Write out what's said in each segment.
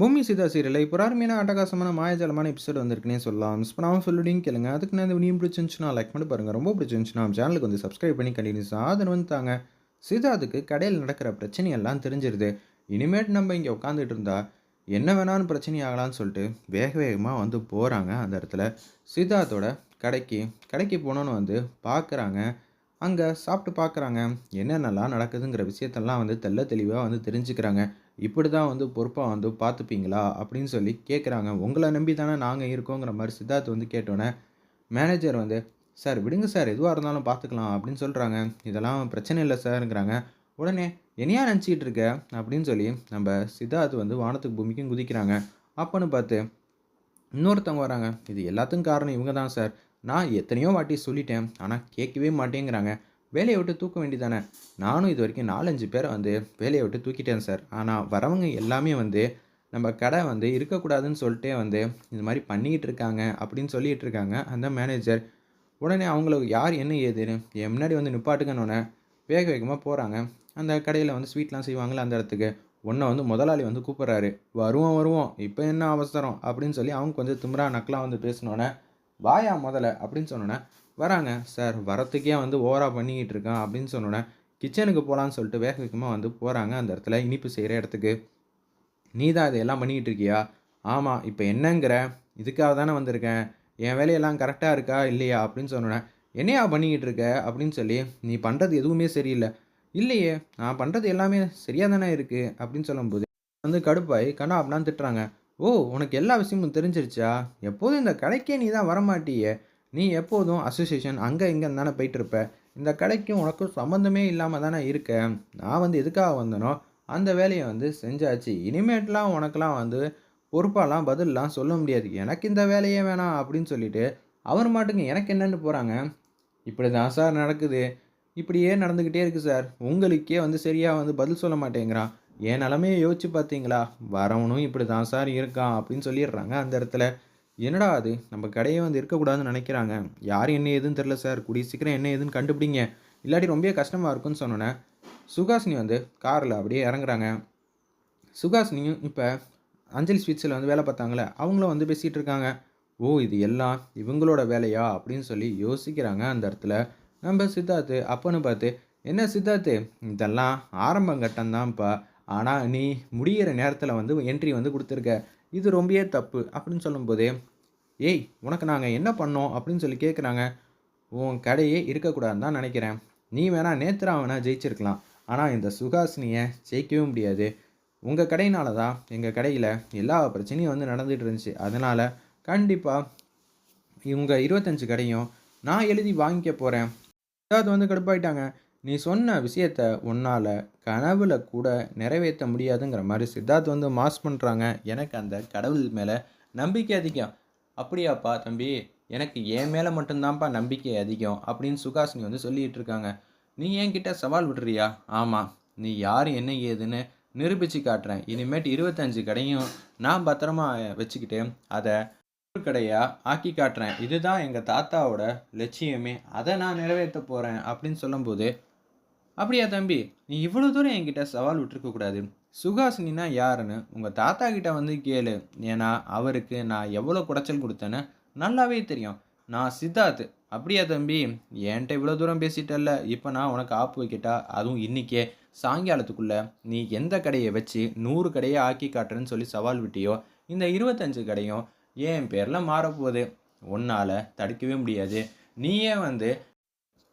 பூமி சீதா சீரியலில் இப்போ அருமையான அட்டகாசமான மாயஜாலமான எபிசோட் வந்திருக்குன்னே சொல்லலாம். மிஸ் பண்ணாமல் சொல்லிடியும் கேளுங்க. அதுக்கு நான் இந்த வீடியோ பிடிச்சிருந்துச்சுன்னா லைக் பண்ணி பாருங்கள் ரொம்ப பிடிச்சிருந்துச்சுன்னா நம்ம சேனலுக்கு வந்து சப்ஸ்கிரைப் பண்ணி கண்டினியூஸாக ஆதரவு வந்துட்டாங்க தாங்க. சீதாவுக்கு கடையில் நடக்கிற பிரச்சனையெல்லாம் தெரிஞ்சிருது. இனிமேட் நம்ம இங்கே உட்காந்துட்டு இருந்தால் என்ன வேணாலும் பிரச்சனை ஆகலாம்னு சொல்லிட்டு வேக வேகமாக வந்து போகிறாங்க அந்த இடத்துல. சித்தார்த்தோட கடைக்கு கடைக்கு போனோன்னு வந்து பார்க்குறாங்க அங்கே சாப்பிட்டு பார்க்குறாங்க என்னென்னலாம் நடக்குதுங்கிற விஷயத்தெல்லாம் வந்து தெள்ள தெளிவாக வந்து தெரிஞ்சுக்கிறாங்க. இப்படி தான் வந்து பொறுப்பாக வந்து பார்த்துப்பீங்களா? அப்படின்னு சொல்லி கேட்குறாங்க உங்களை நம்பி தானே நாங்கள் இருக்கோங்கிற மாதிரி சித்தார்த் வந்து கேட்டோன்னே மேனேஜர் வந்து சார் விடுங்க சார் எதுவாக இருந்தாலும் பார்த்துக்கலாம் அப்படின்னு சொல்கிறாங்க இதெல்லாம் பிரச்சனை இல்லை சார்ங்கிறாங்க. உடனே என்னையா நினச்சிக்கிட்டு இருக்க? அப்படின்னு சொல்லி நம்ம சித்தார்த் வந்து வானத்துக்கு பூமிக்கும் குதிக்கிறாங்க. அப்போன்னு பார்த்து இன்னொருத்தவங்க வராங்க. இது எல்லாத்துக்கும் காரணம் இவங்க தான் சார். நான் எத்தனையோ வாட்டி சொல்லிட்டேன். ஆனால் கேட்கவே மாட்டேங்கிறாங்க. வேலையை விட்டு தூக்க வேண்டியதானே நானும் இது வரைக்கும் நாலஞ்சு பேரை வந்து வேலையை விட்டு தூக்கிட்டேன் சார். ஆனால் வரவங்க எல்லாமே வந்து நம்ம கடை வந்து இருக்கக்கூடாதுன்னு சொல்லிட்டே வந்து இது மாதிரி பண்ணிக்கிட்டு இருக்காங்க அப்படின்னு சொல்லிகிட்டு இருக்காங்க. அந்த மேனேஜர் உடனே அவங்களுக்கு யார் என்ன ஏதுன்னு என் முன்னாடி வந்து நிப்பாட்டுங்கன்னொன்னே வேக வேகமாக போகிறாங்க அந்த கடையில் வந்து ஸ்வீட்லாம் செய்வாங்களே அந்த இடத்துக்கு. உன்னை வந்து முதலாளி வந்து கூப்பிட்றாரு. வருவோம் வருவோம். இப்போ என்ன அவசரம் அப்படின்னு சொல்லி அவங்க கொஞ்சம் திமிரா நக்கலாக வந்து பேசினோன்னே வாயா முதல்ல அப்படின்னு சொன்னோன்னே வராங்க சார் வரத்துக்கே வந்து ஓவராக பண்ணிக்கிட்டு இருக்கான் அப்படின்னு சொன்னோன்னே கிச்சனுக்கு போகலான்னு சொல்லிட்டு வேக வேகமாக வந்து போகிறாங்க அந்த இடத்துல இனிப்பு செய்கிற இடத்துக்கு. நீ தான் இதையெல்லாம் பண்ணிக்கிட்டு இருக்கியா? ஆமாம் இப்போ என்னங்கிற? இதுக்காக தானே வந்திருக்கேன். என் வேலையெல்லாம் கரெக்டாக இருக்கா இல்லையா? அப்படின்னு சொன்னோன்னே என்னையா பண்ணிக்கிட்டு இருக்க? அப்படின்னு சொல்லி நீ பண்ணுறது எதுவுமே சரியில்லை. இல்லையே நான் பண்ணுறது எல்லாமே சரியாக தானே இருக்குது அப்படின்னு சொல்லும்போது வந்து கடுப்பாய் கண்ணா அப்படின்னா திட்டுறாங்க. ஓ உனக்கு எல்லா விஷயமும் தெரிஞ்சிருச்சா? எப்போதும் இந்த கடைக்கே நீ தான் வரமாட்டியே. நீ எப்போதும் அசோசியேஷன் அங்கே இங்கே தானே போயிட்டு இருப்ப இந்த கடைக்கும் உனக்கும் சம்மந்தமே இல்லாமல் தானே இருக்க. நான் வந்து எதுக்காக வந்தனோ அந்த வேலையை வந்து செஞ்சாச்சு. இனிமேட்லாம் உனக்கெலாம் வந்து பொறுப்பாலாம் பதிலெலாம் சொல்ல முடியாது. எனக்கு இந்த வேலையே வேணாம் அப்படின்னு சொல்லிட்டு அவர் மாட்டுங்க எனக்கு என்னென்னு போகிறாங்க இப்படி தான் சார் நடக்குது. இப்படியே நடந்துக்கிட்டே இருக்குது சார். உங்களுக்கே வந்து சரியாக வந்து பதில் சொல்ல மாட்டேங்கிறான். என் நிலமையை யோசிச்சு பார்த்தீங்களா? வரவனும் இப்படி தான் சார் இருக்கான் அப்படின்னு சொல்லிடுறாங்க அந்த இடத்துல. என்னடா அது? நம்ம கடையே வந்து இருக்கக்கூடாதுன்னு நினைக்கிறாங்க. யார் என்ன ஏதுன்னு தெரில சார். கூடிய சீக்கிரம் என்ன ஏதுன்னு கண்டுபிடிங்க. இல்லாட்டி ரொம்ப கஷ்டமாக இருக்குன்னு சொன்னோன்னே சுகாசினி வந்து காரில் அப்படியே இறங்குறாங்க. சுகாசினியும் இப்போ அஞ்சலி ஸ்வீட்ஸில் வந்து வேலை பார்த்தாங்களே அவங்களும் வந்து பேசிகிட்டு இருக்காங்க. ஓ இது எல்லாம் இவங்களோட வேலையா? அப்படின்னு சொல்லி யோசிக்கிறாங்க அந்த இடத்துல. நம்ம சித்தார்த்து அப்பன்னு பார்த்து என்ன சித்தார்த்து? இதெல்லாம் ஆரம்பங்கட்டம் கட்டம்தான்ப்பா ஆனால் நீ முடிகிற நேரத்தில் வந்து என்ட்ரி வந்து கொடுத்துருக்க. இது ரொம்பவே தப்பு அப்படின்னு சொல்லும்போது ஏய் உனக்கு நாங்கள் என்ன பண்ணோம்? அப்படின்னு சொல்லி கேட்குறாங்க உன் கடையே இருக்கக்கூடாதுன்னு தான் நினைக்கிறேன். நீ வேணால் நேத்ரா வேணால் ஜெயிச்சிருக்கலாம். ஆனால் இந்த சுகாசினியை ஜெயிக்கவே முடியாது. உங்கள் கடையினால தான் எங்கள் கடையில் எல்லா பிரச்சனையும் வந்து நடந்துகிட்டு இருந்துச்சு. அதனால் கண்டிப்பாக இவங்க இருபத்தஞ்சி கடையும் நான் எழுதி வாங்கிக்க போகிறேன் அதாவது வந்து கடுப்பாயிட்டாங்க. நீ சொன்ன விஷயத்த உன்னால் கனவுல கூட நிறைவேற்ற முடியாதுங்கிற மாதிரி சித்தார்த் வந்து மாஸ் பண்ணுறாங்க எனக்கு அந்த கடவுள் மேலே நம்பிக்கை அதிகம். அப்படியாப்பா தம்பி எனக்கு என் மேலே மட்டும்தான்ப்பா நம்பிக்கை அதிகம் அப்படின்னு சுகாசினி வந்து சொல்லிகிட்டு இருக்காங்க. நீ என்கிட்ட சவால் விடுறியா? ஆமாம் நீ யார் என்ன ஏதுன்னு நிரூபித்து காட்டுறேன். இனிமேட்டு இருபத்தஞ்சு கடையும் நான் பத்திரமா வச்சுக்கிட்டு அதை கடையாக ஆக்கி காட்டுறேன். இதுதான் எங்கள் தாத்தாவோட லட்சியமே. அதை நான் நிறைவேற்ற போகிறேன் அப்படின்னு சொல்லும்போது அப்படியா தம்பி? நீ இவ்வளோ தூரம் என்கிட்ட சவால் விட்டுருக்கக்கூடாது சுகாசினா யாருன்னு உங்கள் தாத்தா கிட்ட வந்து கேளு. ஏன்னா அவருக்கு நான் எவ்வளோ குடைச்சல் கொடுத்தேன்னு நல்லாவே தெரியும். நான் சித்தார்த் அப்படியா தம்பி? என்கிட்ட இவ்வளோ தூரம் பேசிட்டல்ல. இப்போ நான் உனக்கு ஆப்பு வைக்கிட்டா? அதுவும் இன்றைக்கே சாயங்காலத்துக்குள்ளே நீ எந்த கடையை வச்சு நூறு கடையை ஆக்கி காட்டுறேன்னு சொல்லி சவால் விட்டியோ இந்த இருபத்தஞ்சு கடையும் என் பேரில் மாறப்போகுது. உன்னால் தடுக்கவே முடியாது. நீயே வந்து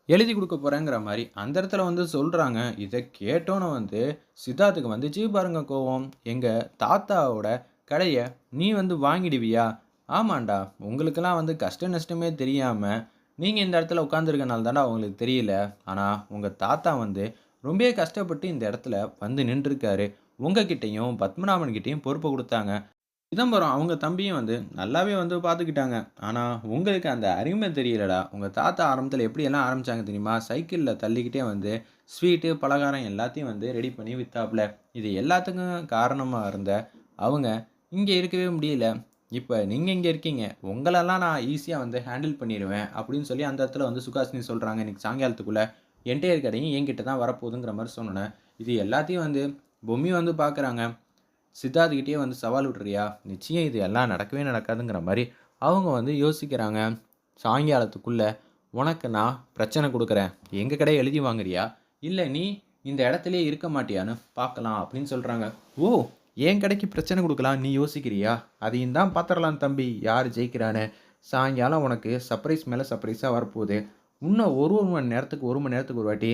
எழுதி கொடுக்க போகிறேங்கிற மாதிரி அந்த இடத்துல வந்து சொல்கிறாங்க இதை கேட்டோன்னு வந்து சித்தார்த்துக்கு வந்துச்சு பாருங்க கோவம். எங்கள் தாத்தாவோட கடையை நீ வந்து வாங்கிடுவியா? ஆமாண்டா உங்களுக்கெல்லாம் வந்து கஷ்ட நஷ்டமே தெரியாமல் நீங்கள் இந்த இடத்துல உட்காந்துருக்கனால தாண்டா உங்களுக்கு தெரியல. ஆனால் உங்கள் தாத்தா வந்து ரொம்ப கஷ்டப்பட்டு இந்த இடத்துல வந்து நின்றுருக்காரு. உங்ககிட்டையும் பத்மநாபன்கிட்டையும் பொறுப்பு கொடுத்தாங்க. சிதம்பரம் அவங்க தம்பியும் வந்து நல்லாவே வந்து பார்த்துக்கிட்டாங்க ஆனால் உங்களுக்கு அந்த அருமை தெரியலடா. உங்கள் தாத்தா ஆரம்பத்தில் எப்படியெல்லாம் ஆரம்பித்தாங்க தெரியுமா? சைக்கிளில் தள்ளிக்கிட்டே வந்து ஸ்வீட்டு பலகாரம் எல்லாத்தையும் வந்து ரெடி பண்ணி விற்றாப்புல இது எல்லாத்துக்கும் காரணமாக இருந்த அவங்க இங்கே இருக்கவே முடியல. இப்போ நீங்கள் இங்கே இருக்கீங்க. உங்களெல்லாம் நான் ஈஸியாக வந்து ஹேண்டில் பண்ணிடுவேன் அப்படின்னு சொல்லி அந்த இடத்துல வந்து சுகாசினி சொல்கிறாங்க இன்றைக்கி சாயங்காலத்துக்குள்ளே. என்டையர் கடையும் என்கிட்ட தான் வரப்போகுதுங்கிற மாதிரி சொன்னேன் இது எல்லாத்தையும் வந்து பொம்மி வந்து பார்க்குறாங்க சித்தார்த்துக்கிட்டே வந்து சவால் விட்றியா நிச்சயம் இது எல்லாம் நடக்கவே நடக்காதுங்கிற மாதிரி அவங்க வந்து யோசிக்கிறாங்க. சாயங்காலத்துக்குள்ளே உனக்கு நான் பிரச்சனை கொடுக்குறேன். எங்கள் கடையை எழுதி வாங்குறியா? இல்லை நீ இந்த இடத்துலையே இருக்க மாட்டியான்னு பார்க்கலாம் அப்படின்னு சொல்கிறாங்க ஓ என் கடைக்கு பிரச்சனை கொடுக்கலாம் நீ யோசிக்கிறியா? அதையும் தான் பார்த்துடலாம் தம்பி. யார் ஜெயிக்கிறான்னு சாயங்காலம் உனக்கு சர்ப்ரைஸ் மேலே சர்ப்ரைஸாக வரப்போகுது. இன்னும் ஒரு ஒரு மணி நேரத்துக்கு ஒரு மணி நேரத்துக்கு ஒரு வாட்டி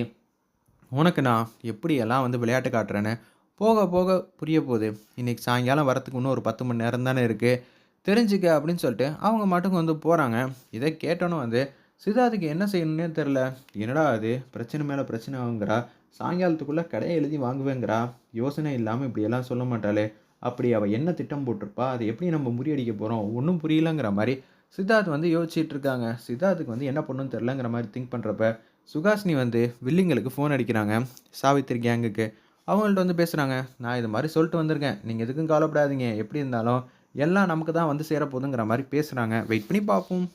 உனக்கு நான் எப்படியெல்லாம் வந்து விளையாட்டு காட்டுறேன்னு போக போக புரிய போகுது. இன்றைக்கி சாயங்காலம் வரத்துக்கு இன்னும் ஒரு பத்து மணி நேரம் தானே இருக்குது தெரிஞ்சுக்க அப்படின்னு சொல்லிட்டு அவங்க மட்டும் வந்து போகிறாங்க இதை கேட்டோன்னே வந்து சிதாதுக்கு என்ன செய்யணும்னே தெரில என்னடா அது பிரச்சனை மேலே பிரச்சனை ஆகுங்கிறா? சாயங்காலத்துக்குள்ளே கடையை எழுதி வாங்குவேங்கிறா? யோசனை இல்லாமல் இப்படியெல்லாம் சொல்ல மாட்டாளே. அப்படி அவள் என்ன திட்டம் போட்டிருப்பா? அதை எப்படி நம்ம முறியடிக்க போகிறோம் ஒன்றும் புரியலங்கிற மாதிரி சித்தார்த் வந்து யோசிச்சுட்டு இருக்காங்க. சித்தார்த்துக்கு வந்து என்ன பண்ணுன்னு தெரிலங்கிற மாதிரி திங்க் பண்ணுறப்ப சுகாசினி வந்து வில்லிங்களுக்கு ஃபோன் அடிக்கிறாங்க. சாவித்திரி கேங்குக்கு அவங்கள்ட்ட வந்து பேசுகிறாங்க நான் இது மாதிரி சொல்லிட்டு வந்திருக்கேன். நீங்கள் எதுக்கும் கவலைப்படாதீங்க. எப்படி இருந்தாலும் எல்லாம் நமக்கு தான் வந்து சேரப்போகுதுங்கிற மாதிரி பேசுகிறாங்க வெயிட் பண்ணி பார்ப்போம்.